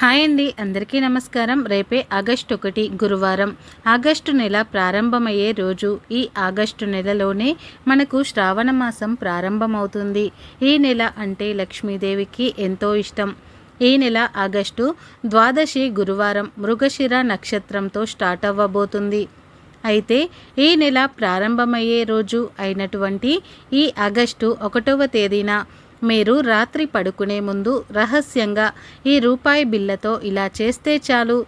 Hi అండి అందరికీ నమస్కారం. రేపే ఆగస్టు ఒకటి గురువారం. ఆగస్టు నెల ప్రారంభమయ్యే రోజు. ఈ ఆగస్టు నెలలోనే మనకు శ్రావణ మాసం ప్రారంభమవుతుంది. ఈ నెల అంటే లక్ష్మీదేవికి ఎంతో ఇష్టం. ఈ నెల ఆగస్టు ద్వాదశి గురువారం మృగశిర నక్షత్రంతో స్టార్ట్ అవ్వబోతుంది. అయితే ఈ నెల ప్రారంభమయ్యే రోజు అయినటువంటి ఈ ఆగస్టు ఒకటవ తేదీన మీరు రాత్రి పడుకునే ముందు రహస్యంగా ఈ రూపాయి బిల్లతో ఇలా చేస్తే చాలు.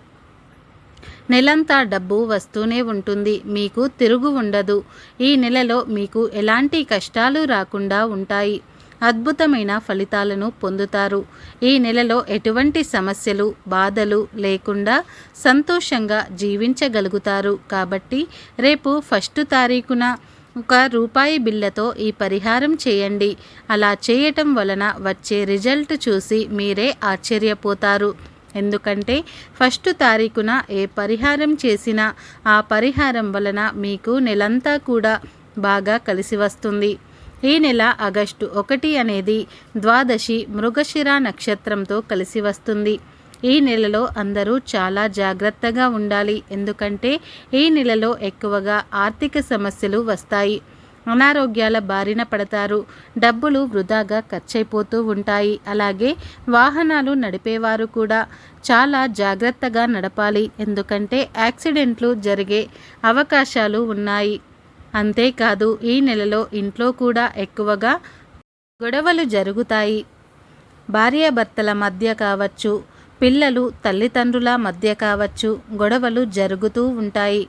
నెలంతా డబ్బు వస్తూనే ఉంటుంది మీకు తిరుగు ఉండదు. ఈ నెలలో మీకు ఎలాంటి కష్టాలు రాకుండా ఉంటాయి. అద్భుతమైన ఫలితాలను పొందుతారు. ఈ నెలలో ఎటువంటి సమస్యలు బాధలు లేకుండా సంతోషంగా జీవించగలుగుతారు. కాబట్టి రేపు ఫస్ట్ తారీఖున ఒక రూపాయి బిల్లతో ఈ పరిహారం చేయండి. అలా చేయటం వలన వచ్చే రిజల్ట్ చూసి మీరే ఆశ్చర్యపోతారు. ఎందుకంటే ఫస్ట్ తారీఖున ఏ పరిహారం చేసినా ఆ పరిహారం వలన మీకు నెలంతా కూడా బాగా కలిసి వస్తుంది. ఈ నెల ఆగస్టు ఒకటి అనేది ద్వాదశి మృగశిర నక్షత్రంతో కలిసి వస్తుంది. ఈ నెలలో అందరూ చాలా జాగ్రత్తగా ఉండాలి. ఎందుకంటే ఈ నెలలో ఎక్కువగా ఆర్థిక సమస్యలు వస్తాయి. అనారోగ్యాల బారిన పడతారు. డబ్బులు వృధాగా ఖర్చయిపోతూ ఉంటాయి. అలాగే వాహనాలు నడిపేవారు కూడా చాలా జాగ్రత్తగా నడపాలి. ఎందుకంటే యాక్సిడెంట్లు జరిగే అవకాశాలు ఉన్నాయి. అంతేకాదు ఈ నెలలో ఇంట్లో కూడా ఎక్కువగా గొడవలు జరుగుతాయి. భార్యాభర్తల మధ్య కావచ్చు పిల్లలు తల్లిదండ్రుల మధ్య కావచ్చు గొడవలు జరుగుతూ ఉంటాయి.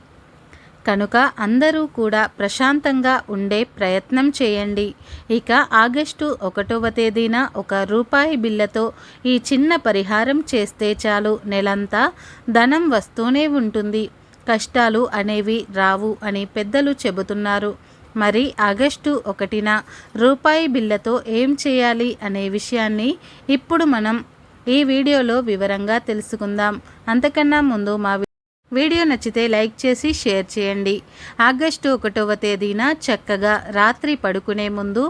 కనుక అందరూ కూడా ప్రశాంతంగా ఉండే ప్రయత్నం చేయండి. ఇక ఆగస్టు ఒకటవ తేదీన ఒక రూపాయి బిల్లతో ఈ చిన్న పరిహారం చేస్తే చాలు. నెలంతా ధనం వస్తూనే ఉంటుంది. కష్టాలు అనేవి రావు అని పెద్దలు చెబుతున్నారు. మరి ఆగస్టు ఒకటిన రూపాయి బిల్లతో ఏం చేయాలి అనే విషయాన్ని ఇప్పుడు మనం ఈ వీడియోలో వివరంగా తెలుసుకుందాం. అంతకన్నా ముందు మా వీడియో నచ్చితే లైక్ చేసి షేర్ చేయండి. ఆగస్టు ఒకటవ తేదీన చక్కగా రాత్రి పడుకునే ముందు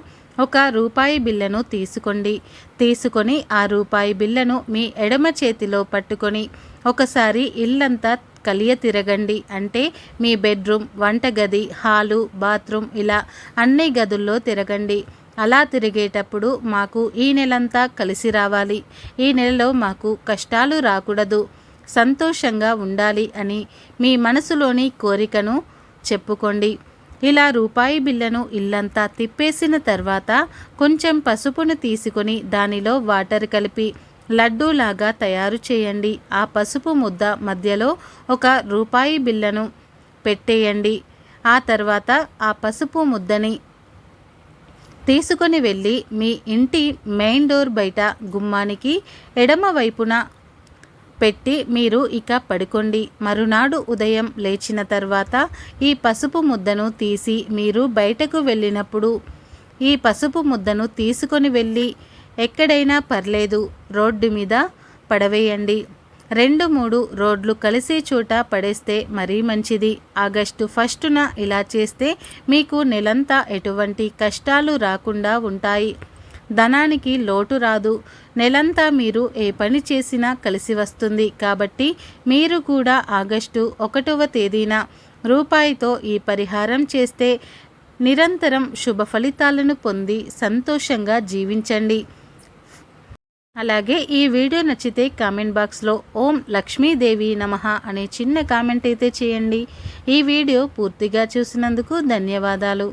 ఒక రూపాయి బిల్లను తీసుకోండి. తీసుకొని ఆ రూపాయి బిల్లను మీ ఎడమ చేతిలో పట్టుకొని ఒకసారి ఇల్లంతా కలియ తిరగండి. అంటే మీ బెడ్రూమ్ వంటగది హాలు బాత్రూమ్ ఇలా అన్ని గదుల్లో తిరగండి. అలా తిరిగేటప్పుడు మాకు ఈ నెలంతా కలిసి రావాలి. ఈ నెలలో మాకు కష్టాలు రాకూడదు. సంతోషంగా ఉండాలి అని మీ మనసులోని కోరికను చెప్పుకోండి. ఇలా రూపాయి బిల్లను ఇల్లంతా తిప్పేసిన తర్వాత కొంచెం పసుపును తీసుకొని దానిలో వాటర్ కలిపి లడ్డూలాగా తయారు చేయండి. ఆ పసుపు ముద్ద మధ్యలో ఒక రూపాయి బిల్లను పెట్టేయండి. ఆ తర్వాత ఆ పసుపు ముద్దని తీసుకొని వెళ్ళి మీ ఇంటి మెయిన్ డోర్ బయట గుమ్మానికి ఎడమ వైపున పెట్టి మీరు ఇక పడుకోండి. మరునాడు ఉదయం లేచిన తర్వాత ఈ పసుపు ముద్దను తీసి మీరు బయటకు వెళ్ళినప్పుడు ఈ పసుపు ముద్దను తీసుకొని వెళ్ళి ఎక్కడైనా పర్లేదు రోడ్డు మీద పడవేయండి. రెండు మూడు రోడ్లు కలిసే చోట పడేస్తే మరీ మంచిది. ఆగస్టు ఫస్టున ఇలా చేస్తే మీకు నెలంతా ఎటువంటి కష్టాలు రాకుండా ఉంటాయి. ధనానికి లోటు రాదు. నెలంతా మీరు ఏ పని చేసినా కలిసి వస్తుంది. కాబట్టి మీరు కూడా ఆగస్టు ఒకటవ తేదీన రూపాయితో ఈ పరిహారం చేస్తే నిరంతరం శుభ ఫలితాలను పొంది సంతోషంగా జీవించండి. అలాగే ఈ వీడియో నచ్చితే కామెంట్ బాక్స్లో ఓం లక్ష్మీదేవి నమ అనే చిన్న కామెంట్ అయితే చేయండి. ఈ వీడియో పూర్తిగా చూసినందుకు ధన్యవాదాలు.